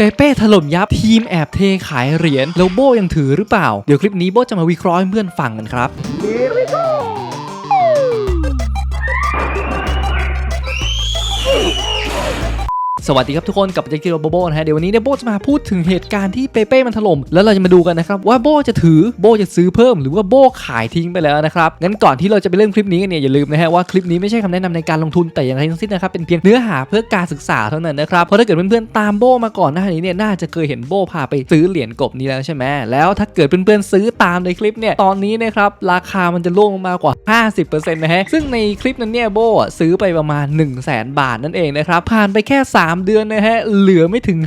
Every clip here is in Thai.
เปเป้ถล่มยับทีมแอบเทขายเหรียญแล้วโบยังถือหรือเปล่า เดี๋ยวคลิปนี้โบจะมาวิเคราะห์ให้เพื่อนฟังกันครับ สวัสดีครับทุกคนกับเจคิโรโบโบนะฮะเดี๋ยววันนี้เนี่ยโบจะมาพูดถึงเหตุการณ์ที่เปเป้มันถล่มแล้วเราจะมาดูกันนะครับว่าโบจะถือโบจะซื้อเพิ่มหรือว่าโบขายทิ้งไปแล้วนะครับงั้นก่อนที่เราจะไปเริ่มคลิปนี้กันเนี่ยอย่าลืมนะฮะว่าคลิปนี้ไม่ใช่คำแนะนำในการลงทุนแต่อย่างไรทั้งสิ้นนะครับเป็นเพียงเนื้อหาเพื่อการศึกษาเท่านั้นนะครับเพราะถ้าเกิดเพื่อนๆตามโบมาก่อนหน้านี้เนี่ยน่าจะเคยเห็นโบพาไปซื้อเหรียญกบนี้แล้วใช่ไหมแล้วถ้าเกิดเพื่อนๆซื้อตามในคลิปเนี่ยตอนนี้นะครับราคามันจะล่วงมากว่า 50%นะฮะซึ่งในคลิปนั้นเนี่ยโบซื้อไปประมาณ 1 0 0 0 0แบาทนั่นเองนะครับผ่านไปแค่ 3เดือนนะฮะเหลือไม่ถึง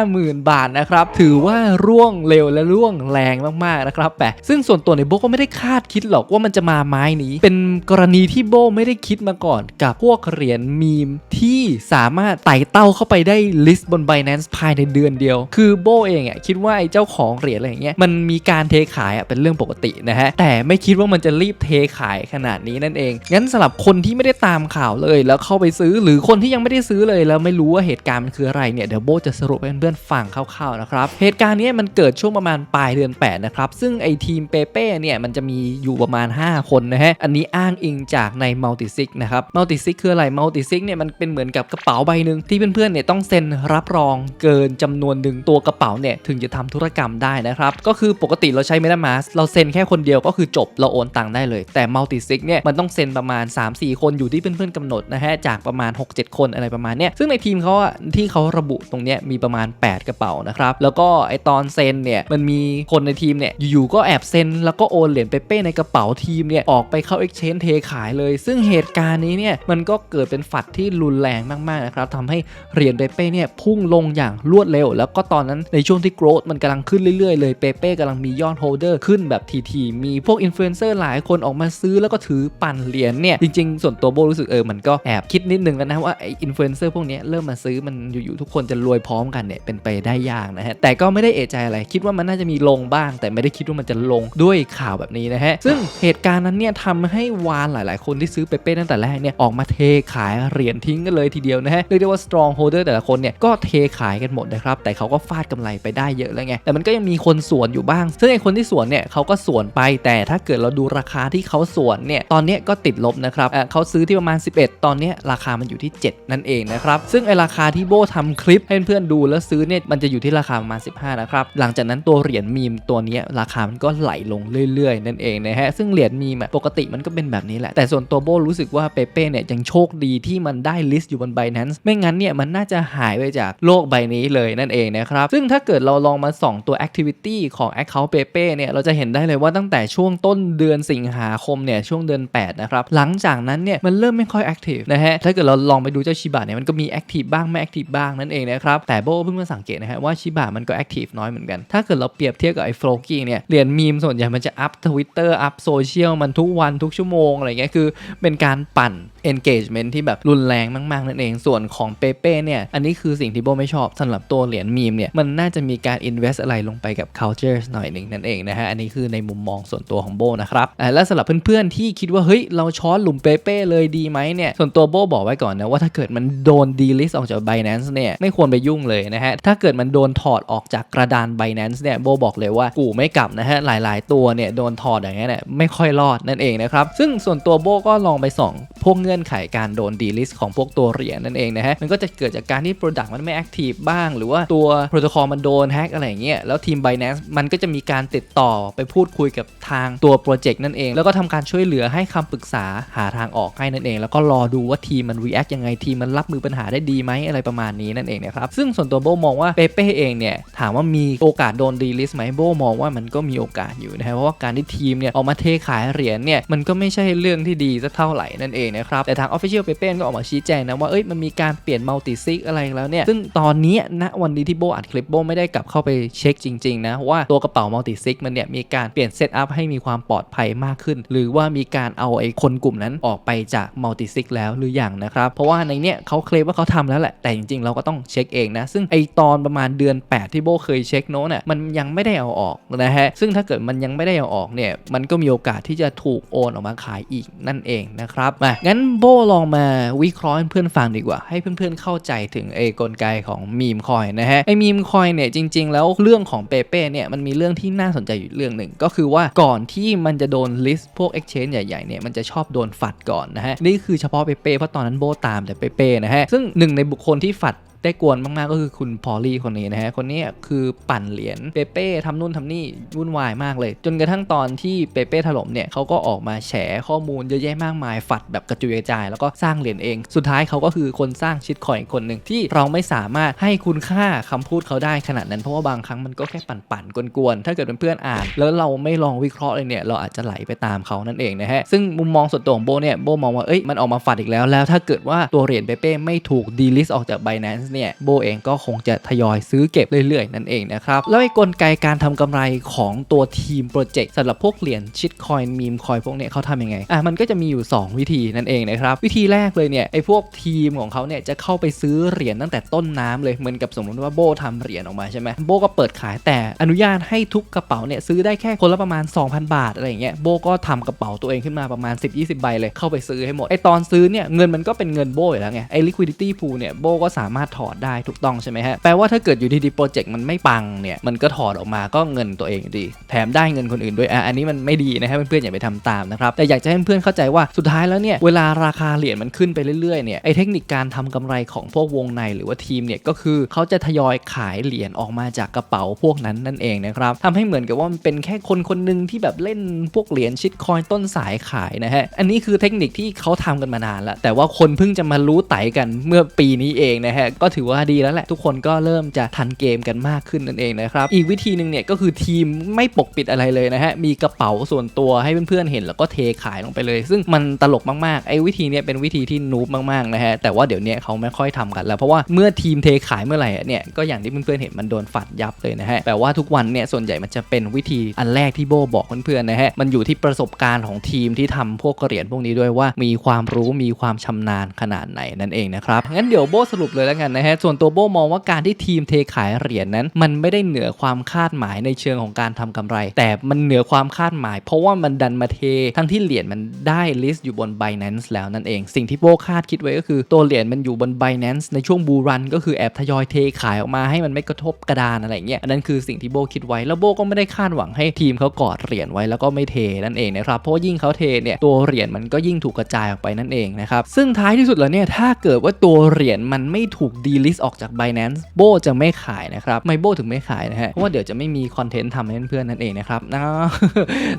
50,000 บาทนะครับถือว่าร่วงเร็วและร่วงแรงมากๆนะครับแต่ซึ่งส่วนตัวในยโบก็ไม่ได้คาดคิดหรอกว่ามันจะมาไม้นี้ เป็นกรณีที่โบไม่ได้คิดมาก่อน กับพวกเหรียญมีมที่สามารถไต่เต้าเข้าไปได้ลิสต์บน Binance ภายในเดือนเดียว คือโบเองอะคิดว่าไอ้เจ้าของเหรียญอะไรอย่างเงี้ยมันมีการเทขายอะเป็นเรื่องปกตินะฮะแต่ไม่คิดว่ามันจะรีบเทขายขนาดนี้นั่นเองงั้นสำหรับคนที่ไม่ได้ตามข่าวเลยแล้วเข้าไปซื้อหรือคนที่ยังไม่ได้ซื้อเลยแล้วไม่รู้ว่าเหตุการณ์มันคืออะไรเนี่ยเดี๋ยวโบจะสรุปให้เพื่อนๆฟังคร่าวๆนะครับเหตุการณ์นี้มันเกิดช่วงประมาณปลายเดือน8นะครับซึ่งไอทีมเปเป้เนี่ยมันจะมีอยู่ประมาณ 5 คนนะฮะอันนี้อ้างอิงจากใน Multisig นะครับ Multisig คืออะไร Multisig เนี่ยมันเป็นเหมือนกับกระเป๋าใบหนึ่งที่เพื่อนๆเนี่ยต้องเซ็นรับรองเกินจำนวนหนึ่งตัวกระเป๋าเนี่ยถึงจะทำธุรกรรมได้นะครับก็คือปกติเราใช้ MetaMask เราเซ็นแค่คนเดียวก็คือจบเราโอนตังค์ได้เลยแต่ Multisig เนี่ยมันต้องเซ็นประมาณ 3-4 คนอยู่ที่เพื่อนๆกำหนดนะฮะจากประมาณ 6-7 คนอะไรประมาณเนี้ยซึ่งในทีมเขาที่เขาระบุตรงเนี้ยมีประมาณ 8 กระเป๋านะครับ แล้วก็ไอตอนเซ็นเนี่ยมันมีคนในทีมเนี่ยอยู่ๆก็แอบเซ็น แล้วก็โอนเหรียญเปเป้ในกระเป๋าทีมเนี่ยออกไปเข้า Exchange เทขายเลย ซึ่งเหตุการณ์นี้เนี่ยมันก็เกิดเป็นฝัดที่รุนแรงมากๆนะครับทำให้เหรียญเปเป้เนี่ยพุ่งลงอย่างรวดเร็ว แล้วก็ตอนนั้นในช่วงที่ growth มันกำลังขึ้นเรื่อยๆเลยเปเป้กำลังมียอดโฮลเดอร์ขึ้นแบบทีๆมีพวกอินฟลูเอนเซอร์หลายคนออกมาซื้อแล้วก็ถือปั่นเหรียญเนี่ยจริงๆ ส่วนตัวโบรู้สึกเออมันก็แอบคิดนิดนึงแล้วนะว่าไออินฟลูเอนเซอร์พวกนี้เริ่มมาซื้อมันอยู่ๆทุกคนจะรวยพร้อมกันเนี่ยเป็นไปได้ยากนะฮะแต่ก็ไม่ได้เอะใจอะไรคิดว่ามันน่าจะมีลงบ้าง แต่ไม่ได้คิดว่ามันจะลงด้วยข่าวแบบนี้นะฮะซึ่งเหตุการณ์นั้นเนี่ยทำให้วานหลาย ๆ คนที่ซื้อเปเป้ตั้งแต่แรกเนี่ยออกมาเทขายเหรียญทิ้งกันเลยทีเดียวนะฮะเรียกได้ว่า strong holder แต่ละคนเนี่ยก็เทขายกันหมดนะครับแต่เขาก็ฟาดกำไรไปได้เยอะแล้วไงแต่มันก็ยังมีคนสวนอยู่บ้าง ซึ่งไอ้คนที่สวนเนี่ยเขาก็สวนไป แต่ถ้าเกิดเราดูราคาที่เขาสวนเนี่ยตอนนี้ก็ติดลบนะครับเขาซื้อที่ประมาณ 11 ตอนนี้ราคามันอยู่ที่ 7 นั่นเองนะครับซึ่งไอ้ราคาที่โบทำคลิปให้เพื่อนดูแล้วซื้อเนี่ยมันจะอยู่ที่ราคาประมาณ 15 นะครับ หลังจากนั้นตัวเหรียญมีมตัวนี้ราคามันก็ไหลลงเรื่อยๆ นั่นเองนะฮะ ซึ่งเหรียญมีมะปกติมันก็เป็นแบบนี้แหละ แต่ส่วนตัวโบรู้สึกว่าเปเป้เนี่ยยังโชคดีที่มันได้ลิสต์อยู่บน Binance ไม่งั้นเนี่ยมันน่าจะหายไปจากโลกใบนี้เลยนั่นเองนะครับ ซึ่งถ้าเกิดเราลองมาส่องตัว activity ของ Account เปเป้เนี่ยเราจะเห็นได้เลยว่าตั้งแต่ช่วงต้นเดือนสิงหาคมเนี่ยช่วงเดือน 8 นะครับหลังจากนั้นเนี่ยมันเริ่มไม่ค่อย active นะฮะถ้าเกิดเราลองไปดูเจ้าชิบะเนี่ยมันก็มี active บ้างไม่ active บ้างนั่นเองนะครับแต่โบเพิ่งมาสังเกตนะฮะว่าชิบะมันก็ active น้อยเหมือนกัน ถ้าเกิดเราเปรียบเทียบกับไอ้โฟลกี้เนี่ยเหรียญมีมส่วนใหญ่มันจะอัพทวิตเตอร์อัพโซเชียลมันทุกวันทุกชั่วโมงอะไรเงี้ยคือเป็นการปั่น engagement ที่แบบรุนแรงมากๆนั่นเองส่วนของเปเป้เนี่ยอันนี้คือสิ่งที่โบไม่ชอบสำหรับตัวเหรียญมีมเนี่ยมันน่าจะมีการ invest อะไรลงไปกับ culture หน่อยหนึ่งนั่นเองนะฮะอันนี้คือในมุมมองส่วนตัวของโบนะครับและสำหรับเพื่อนๆที่คิดว่าเฮ้ยเราช้อนหลุมเปเป้เลยดีไหมเนี่ยส่วนตัวโบบอกไว้ก่อนนะว่าถ้าเกิดมันโดน delist ออกจาก Binance เนี่ยไม่ควรไปยุ่งเลยนะฮะ ถ้าเกิดมันโดนถอดออกจากกระดาน Binance เนี่ยโบบอกเลยว่ากูไม่กลับนะฮะ หลาย ๆ ตัวเนี่ยโดนถอดอย่างเงี้ยเนี่ยไม่ค่อยรอดนั่นเองนะครับ ซึ่งส่วนตัวโบก็ลองไปส่อง พวกเงื่อนไขการโดน delist ของพวกตัวเหรียญนั่นเองนะฮะ มันก็จะเกิดจากการที่ Product มันไม่ active บ้าง หรือว่าตัวโปรโตคอลมันโดนแฮกอะไรเงี้ยแล้วทีม Binance มันก็จะมีการติดต่อไปพูดคุยกับทางตัวโปรเจกต์นั่นเอง แล้วก็ทำการช่วยเหลือให้คำปรึกษาหาทางออกให้นั่นเอง แล้วก็รอดูว่าทีมมัน react ยังไงทีมมันรับมือปัญหาได้ดีไหมอะไรประมาณนี้นั่นเองนะครับซึ่งส่วนตัวโบมองว่าเปเป้เองเนี่ยถามว่ามีโอกาสโดน delist ไหมโบมองว่ามันก็มีโอกาสอยู่นะฮะเพราะว่าการที่ทีมเนี่ยออกมาเทขายเหรียญเนี่ยมันก็ไม่ใช่เรื่องที่ดีสักเท่าไหร่นั่นเองนะครับแต่ทาง Official เปเป้ก็ออกมาชี้แจงนะว่าเอ้ยมันมีการเปลี่ยน multi sig อะไรแล้วเนี่ยซึ่งตอนนี้ณวันนี้ที่โบอัดคลิปโบไม่ได้กลับเข้าไปเช็คจริงๆนะว่าตัวกระเป๋า multi sig มันเนี่ยมีการเปลี่ยนเซตอัพให้มีความปลอดภัยมากขึ้น หรือว่ามีการเอาไอ้คนกลุ่มนั้นออกไปจาก multi sig แล้วหรือยังนะครับเพราะว่าในเนี้ยเขาเคลมว่าเขาทำแล้วแหละแต่จริงๆ เราก็ต้องเช็คเองนะ ซึ่งไอตอนประมาณเดือน 8 ที่โบเคยเช็คโน้ตน่ะมันยังไม่ได้เอาออกนะฮะ ซึ่งถ้าเกิดมันยังไม่ได้เอาออกเนี่ย มันก็มีโอกาสที่จะถูกโอนออกมาขายอีกนั่นเองนะครับ มางั้นโบลองมาวิเคราะห์ให้เพื่อนฟังดีกว่า ให้เพื่อนๆ เข้าใจถึงไอกลไกของมีมคอยนะฮะ ไอมีมคอยเนี่ยจริง ๆ แล้วเรื่องของเปเป้เนี่ยมันมีเรื่องที่น่าสนใจอยู่เรื่องหนึ่งก็คือว่าก่อนที่มันจะโดนลิสต์พวก Exchange ใหญ่ๆเนี่ยมันจะชอบโดนฝัดก่อนนะฮะนี่คือเฉพาะเปเป้เพราะตอนนั้นโบตามแต่เปเป้นะฮะซึ่งหนึ่งในบุคคลนที่ฝัด ได้กวนมากๆก็คือคุณพอลลี่คนนี้นะฮะ คนนี้คือปั่นเหรียญเปเป้ทำนู่นทำนี่วุ่นวายมากเลย จนกระทั่งตอนที่เปเป้ถล่มเนี่ยเขาก็ออกมาแฉข้อมูลเยอะแยะมากมาย ฝัดแบบกระจุยกระจาย แล้วก็สร้างเหรียญเอง สุดท้ายเขาก็คือคนสร้างชิดคอยคนหนึ่งที่เราไม่สามารถให้คุณค่าคำพูดเขาได้ขนาดนั้น เพราะว่าบางครั้งมันก็แค่ปั่นๆกวนๆถ้าเกิดเป็นเพื่อนอ่าน แล้วเราไม่ลองวิเคราะห์เลยเนี่ยเราอาจจะไหลไปตามเขานั่นเองนะฮะซึ่งมุมมองส่วนตัวของโบเนี่ยโบมองว่าเอ้ยมันออกมาฝัดอีกแล้วแล้ว ถ้าเกิดว่าตัวเหรียญเปเป้ไม่ถูกดีลิสออกจาก Binance เนี่ยโบเองก็คงจะทยอยซื้อเก็บเรื่อยๆ นั่นเองนะครับ แล้วไอ้กลไกการทำกำไรของตัวทีมโปรเจกต์สำหรับพวกเหรียญชิดคอยน์มีมคอยพวกเนี้ยเขาทำยังไงอะมันก็จะมีอยู่ 2 วิธีนั่นเองนะครับ วิธีแรกเลยเนี่ยไอ้พวกทีมของเขาเนี่ยจะเข้าไปซื้อเหรียญตั้งแต่ต้นน้ำเลยเหมือนกับสมมติว่าโบทำเหรียญออกมาใช่ไหมโบก็เปิดขายแต่อนุญาตให้ทุกกระเป๋าเนี่ยซื้อได้แค่คนละประมาณ 2,000 บาทอะไรอย่างเงี้ยโบก็ทำกระเป๋าตัวเองขึ้นมาประมาณ 10-20 ใบเลยเข้าไปซื้อให้หมดไอ้ตอนซื้อเนี่ยเงินมันก็เป็นเงินโบอยู่แล้วไงไอ้ liquidity pool เนี่ยโบก็สามารถถอดได้ถูกต้องใช่ไหมฮะ แปลว่าถ้าเกิดอยู่ดีๆโปรเจกต์มันไม่ปังเนี่ย มันก็ถอดออกมาก็เงินตัวเองดี แถมได้เงินคนอื่นด้วยอะอันนี้มันไม่ดีนะครับเพื่อนๆอย่าไปทำตามนะครับ แต่อยากจะให้เพื่อนเข้าใจว่าสุดท้ายแล้วเนี่ยเวลาราคาเหรียญมันขึ้นไปเรื่อยๆเนี่ยไอ้เทคนิคการทำกำไรของพวกวงในหรือว่าทีมเนี่ยก็คือเขาจะทยอยขายเหรียญออกมาจากกระเป๋าพวกนั้นนั่นเองนะครับทำให้เหมือนกับว่ามันเป็นแค่คนคนหนึ่งที่แบบเล่นพวกเหรียญชิดคอยต้นสายขายนะฮะอันนี้คือเทคนิคที่เขาทำกันมานานแล้วแต่ว่าคนเพิ่งจะมารู้ไตกันเมื่อปีนี้เองนะฮะก็ถือว่าดีแล้วแหละ ทุกคนก็เริ่มจะทันเกมกันมากขึ้นนั่นเองนะครับ อีกวิธีหนึ่งเนี่ยก็คือทีมไม่ปกปิดอะไรเลยนะฮะ มีกระเป๋าส่วนตัวให้เพื่อนๆเห็นแล้วก็เทขายลงไปเลย ซึ่งมันตลกมากๆ ไอ้วิธีเนี้ยเป็นวิธีที่นูบมากๆนะฮะ แต่ว่าเดี๋ยวนี้เขาไม่ค่อยทำกันแล้ว เพราะว่าเมื่อทีมเทขายเมื่อไหร่เนี่ยก็อย่างที่เพื่อนๆเห็นมันโดนฝัดยับเลยนะฮะแต่ว่าทุกวันเนี่ยส่วนใหญ่มันจะเป็นวิธีอันแรกที่โบบอกเพื่อนๆนะฮะมันอยู่ที่ประสบการณ์ของทีมที่ทำพวกเหรียญพวกนี้ด้วยว่ามีความรู้มีความชำนาญขนาดไหนนั่นเองนะครับงั้นเดี๋ยวโบสรุปเลยแล้วกันนะฮะส่วนตัวโบมองว่าการที่ทีมเทขายเหรียญนั้น มันไม่ได้เหนือความคาดหมายในเชิงของการทำกำไร แต่มันเหนือความคาดหมาย เพราะว่ามันดันมาเท ทั้งที่เหรียญมันได้ลิสต์อยู่บน Binance แล้วนั่นเอง สิ่งที่โบคาดคิดไว้ก็คือ ตัวเหรียญมันอยู่บน Binance ในช่วงบูรันก็คือแอบทยอยเทขายออกมาให้มันไม่กระทบกระดานอะไรเงี้ยอันนั้นคือสิ่งที่โบคิดไว้แล้วโบก็ไม่ได้คาดหวังให้ทีมเขากอดเหรียญไว้แล้วก็ไม่เทนั่นเองนะครับเพราะยิ่งเขาเทเนี่ยตัวเหรียญมันก็ยิ่งถูกกระจายออกไปนั่นเองนะครับซึ่งท้ายที่สุดแล้วเนี่ยถ้าเกิดว่าตัวเหรียญมันไม่ถูกดีลิสต์ออกจาก Binance โบจะไม่ขายนะครับ ไม่โบถึงไม่ขายนะฮะ เพราะว่าเดี๋ยวจะไม่มีคอนเทนต์ทำให้เพื่อนๆนั่นเองนะครับนะ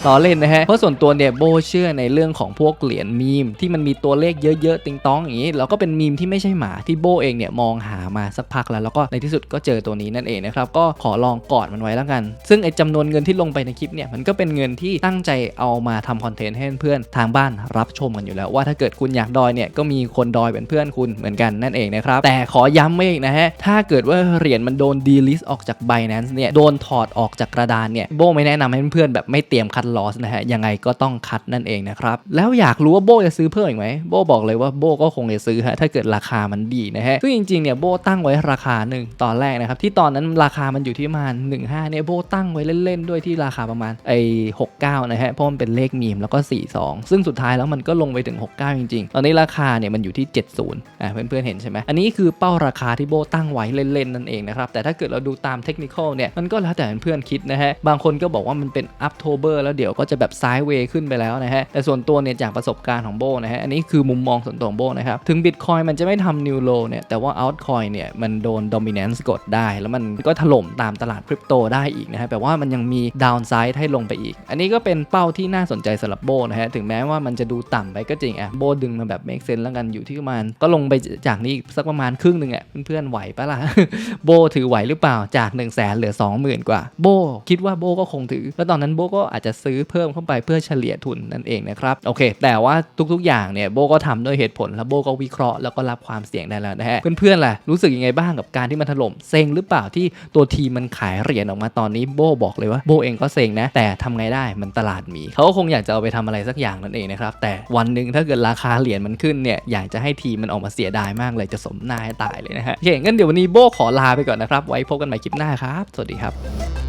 ล้อเล่นนะฮะ เพราะส่วนตัวเนี่ยโบเชื่อในเรื่องของพวกเหรียญมีม ที่มันมีตัวเลขเยอะๆ ติงต้องอย่างนี้ แล้วก็เป็นมีมที่ไม่ใช่หมาที่โบเองเนี่ยมองหามาสักพักแล้ว แล้วก็ในที่สุดก็เจอตัวนี้นั่นเองนะครับ ก็ขอลองกอดมันไว้แล้วกัน ซึ่งไอ้จำนวนเงินที่ลงไปในคลิปเนี่ยมันก็เป็นเงินที่ตั้งใจเอามาทำคอนเทนต์ให้เพื่อนๆทางบ้านรับชมกันอยู่แล้วว่าถ้าเกิดคุณอยากดอยเนี่ยก็มีคนดอยเป็นเพื่อนคุณเหมือนกันนั่นเองนะครับแต่ขอย้ำไว้อีกนะฮะ ถ้าเกิดว่าเหรียญมันโดนดีลิสออกจาก Binance เนี่ย โดนถอดออกจากกระดานเนี่ย โบไม่แนะนำให้เพื่อนๆแบบไม่เตรียมคัดลอสนะฮะ ยังไงก็ต้องคัดนั่นเองนะครับ แล้วอยากรู้ว่าโบจะซื้อเพิ่มอีกไหม โบบอกเลยว่าโบก็คงจะซื้อฮะ ถ้าเกิดราคามันดีนะฮะ ซึ่งจริงๆเนี่ยโบตั้งไว้ราคาหนึ่งตอนแรกนะครับ ที่ตอนนั้นราคามันอยู่ที่ประมาณ15เนี่ยโบตั้งไว้เล่นๆด้วยที่ราคาประมาณไอ้69นะฮะ เพราะมันเป็นเลขมีมแล้วก็ 42 ซึ่งสุดท้ายแล้วมันก็ลงไปถึง 69 จริง ๆ ตอนนี้ราคาเนี่ยมันอยู่ที่ 70อะเพื่อนๆเห็นใช่ไหมอันนี้คือเป้าราคาที่โบตั้งไว้เล่นๆนั่นเองนะครับ แต่ถ้าเกิดเราดูตามเทคนิคเนี่ยมันก็แล้วแต่เพื่อนคิดนะฮะ บางคนก็บอกว่ามันเป็นอัพโทเบอร์แล้วเดี๋ยวก็จะแบบไซด์เวย์ขึ้นไปแล้วนะฮะ แต่ส่วนตัวเนี่ยจากประสบการณ์ของโบนะฮะ อันนี้คือมุมมองส่วนตัวของโบนะครับ ถึง Bitcoin มันจะไม่ทำนิวโลเนี่ย แต่ว่า Altcoin เนี่ยมันโดน Dominance กดได้ แล้วมันก็ถล่มตามตลาดคริปโตได้อีกนะฮะ แปลว่ามันยังมี Downside ให้ลงไปอีก อันนี้ก็เป็นเป้าที่น่าสนใจสำหรับโบนะฮะ ถึงแม้ว่ามันจะดูต่ำไปก็จริงอะโบดึงมาแบบ make sense แล้วกันอยู่ที่ประมาณก็ลงไปจากนี้สักประมาณครึ่งหนึ่งอะเพื่อนๆไหวปะล่ะ โบถือไหวหรือเปล่าจาก 1 0 0 0 0แสนเหลือ 20,000 กว่า โบ คิดว่าโบก็คงถือ แล้วตอนนั้นโบก็อาจจะซื้อเพิ่มเข้าไปเพื่อเฉลี่ยทุนนั่นเองนะครับโอเค แต่ว่าทุกๆอย่างเนี่ยโบก็ทำด้วยเหตุผลแล้วโบก็วิเคราะห์แล้วก็รับความเสี่ยงได้แล้วนะฮะเพื่อนๆล่ะรู้สึกยังไงบ้างกับการที่มันถล่มเซ็งหรือเปล่าที่ตัวทีมมันขายเหรียญออกมาตอนนี้โบบอกเลยว่าโบเองก็เซ็งนะ แต่ทำไงได้มันตลาดมีเขาก็คงอยากจะเอาไปทำอะไรสักอย่างนั่นเองนะครับแต่วันหนึ่งถ้าเกิดราคาเหรียญมันขึ้นเนี่ยอยากจะให้ทีมมันออกมาเสียดายมากเลยจะสมนาให้ตายเลยนะฮะโอเคงั้นเดี๋ยววันนี้โบขอลาไปก่อนนะครับ ไว้พบกันใหม่คลิปหน้าครับ สวัสดีครับ